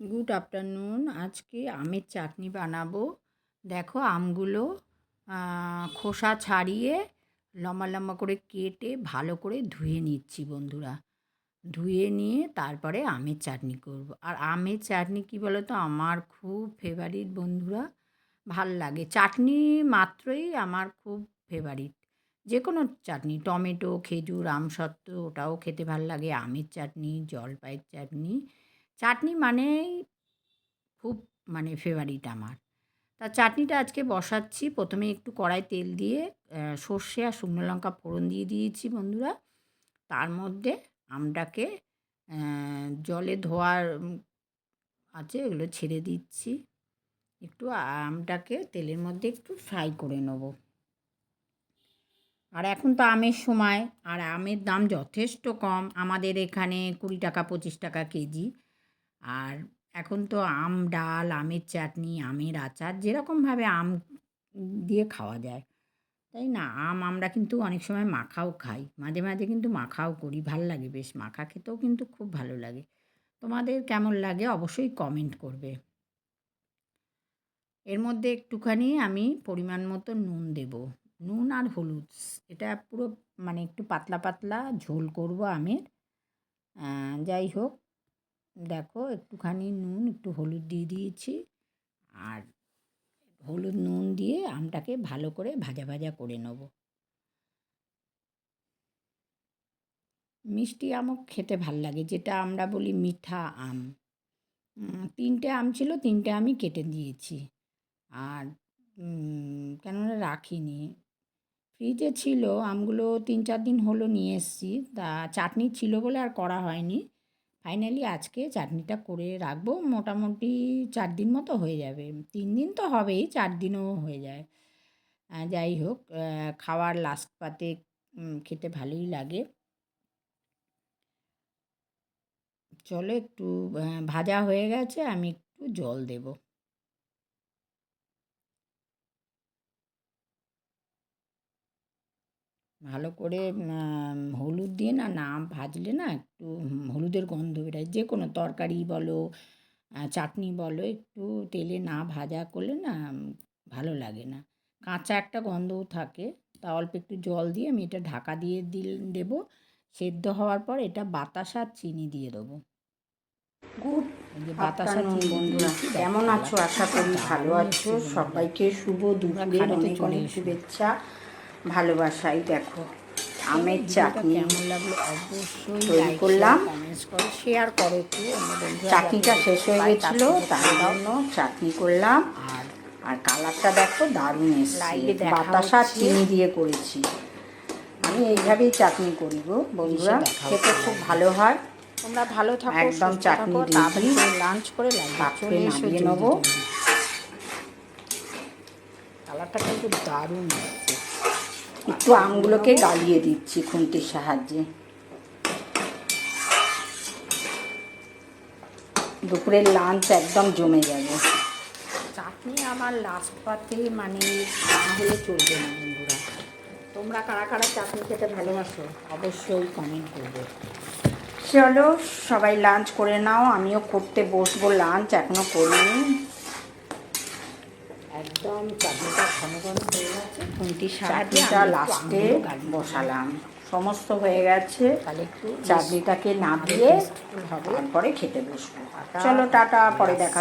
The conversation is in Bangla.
গুড আফটারনুন আজকে আমের চাটনি বানাবো। দেখো আমগুলো খোসা ছাড়িয়ে লম্বা লম্বা করে কেটে ভালো করে ধুয়ে নিচ্ছি বন্ধুরা। ধুয়ে নিয়ে তারপরে আমের চাটনি করব। আর আমের চাটনি কী বলো তো আমার খুব ফেভারিট বন্ধুরা। ভালো লাগে। চাটনি মাত্রই আমার খুব ফেভারিট যে কোনো চাটনি, টমেটো, খেজুর, আমসত্ত্ব, ওটাও খেতে ভালো লাগে। আমের চাটনি, জলপাইয়ের চাটনি চাটনি মানেই খুব মানে ফেভারিট আমার। তা চাটনিটা আজকে বসাচ্ছি। প্রথমে একটু কড়াই তেল দিয়ে সর্ষে আর শুকনো লঙ্কা ফোড়ন দিয়ে দিয়েছি বন্ধুরা। তার মধ্যে আমটাকে জলে ধোয়ার আছে এগুলো ছেড়ে দিচ্ছি। একটু আমটাকে তেলের মধ্যে একটু ফ্রাই করে নেব। আর এখন তো আমের সময়, আর আমের দাম যথেষ্ট কম। আমাদের এখানে কুড়ি টাকা, পঁচিশ টাকা কেজি। আর এখন তো আম, ডাল, আমের চাটনি, আমের আচার যেরকমভাবে আম দিয়ে খাওয়া যায়। তাই না? আম আমরা কিন্তু অনেক সময় মাখাও খাই। মাঝে মাঝে কিন্তু মাখাও করি। ভালো লাগে বেশ। মাখা খেতেও কিন্তু খুব ভালো লাগে। তোমাদের কেমন লাগে অবশ্যই কমেন্ট করবে। এর মধ্যে একটুখানি আমি পরিমাণ মতো নুন দেব। নুন আর হলুদ। এটা পুরো মানে একটু পাতলা পাতলা ঝোল করব আমের। যাই হোক। দেখো একটুখানি নুন, একটু হলুদ দিয়ে দিয়েছি। আর হলুদ নুন দিয়ে আমটাকে ভালো করে ভাজা ভাজা করে নেব। মিষ্টি আমও খেতে ভালো লাগে, যেটা আমরা বলি মিঠা আম। তিনটে আম ছিল, তিনটে আমি কেটে দিয়েছি। আর কেননা রাখিনি। ফ্রিজে ছিল, আমগুলো তিন চার দিন হলো নিয়ে এসেছি। তা, চাটনি ছিল বলে আর করা হয়নি। ফাইনালি আজকে চাটনিটা করে রাখব। মোটামুটি চার দিন মতো হয়ে যাবে। তিন দিন তো হবেই, চার দিনও হয়ে যায়। যাই হোক খাওয়ার লাস্ট পাতে খেতে ভালোই লাগে। চলো একটু ভাজা হয়ে গেছে, আমি একটু জল দেব। ভালো করে হলুদ দিয়ে না না ভাজলে না একটু হলুদের গন্ধ বেরোয়। যে কোনো তরকারি বলো চাটনি বলো একটু তেলে না ভাজা করলে না ভালো লাগে না। কাঁচা একটা গন্ধও থাকে তা অল্প একটু জল দিয়ে আমি এটা ঢাকা দিয়ে দিল দেবো। সেদ্ধ হওয়ার পর এটা বাতাসা আর চিনি দিয়ে দেবো। গুড বাতাসা বন্ধুরা কেমন আছো? আশা করি ভালো আছো। সবাইকে শুভ দুপুরের অনেক অনেক শুভেচ্ছা। ভালোবাসাই দেখো। আমের চাটনি কেমন লাগল অবশ্যই তৈরি করলাম। শেয়ার করো একটু। চাটনিটা শেষ হয়ে গেছিল তার জন্য চাটনি করলাম। আর আর কালারটা দেখো দারুণ এসছে। বাতাসা। চিনি দিয়ে করেছি। আমি এইভাবেই চাটনি করি গো বন্ধুরা। খেতে খুব ভালো হয়। তোমরা ভালো থাকো একদম চাটনি। তাড়াতাড়ি লাঞ্চ করে পাত্রে নামিয়ে নেব। কালারটা কিন্তু দারুণ এসছে। একটু আমগুলোকে গালিয়ে দিচ্ছি খুন্তির সাহায্যে। দুপুরের লাঞ্চ একদম জমে যাবে। চাটনি আমার লাস্ট পাতে মানে না হলে চলবে না বন্ধুরা। তোমরা কারা কারা চাটনি খেতে ভালোবাসো অবশ্যই কমেন্ট করবে। চলো সবাই লাঞ্চ করে নাও আমিও করতে বসবো লাঞ্চ এখনও করিনি। একদম চাটনিটা ঘন ঘন হয়ে গেছে। খুঁটি চাটনিটা লাস্টে। বসালাম। সমস্ত হয়ে গেছে। তাহলে একটু চাটনিটাকে নামিয়ে দিয়ে তারপরে খেতে বসবো। চলো টাটা পরে দেখা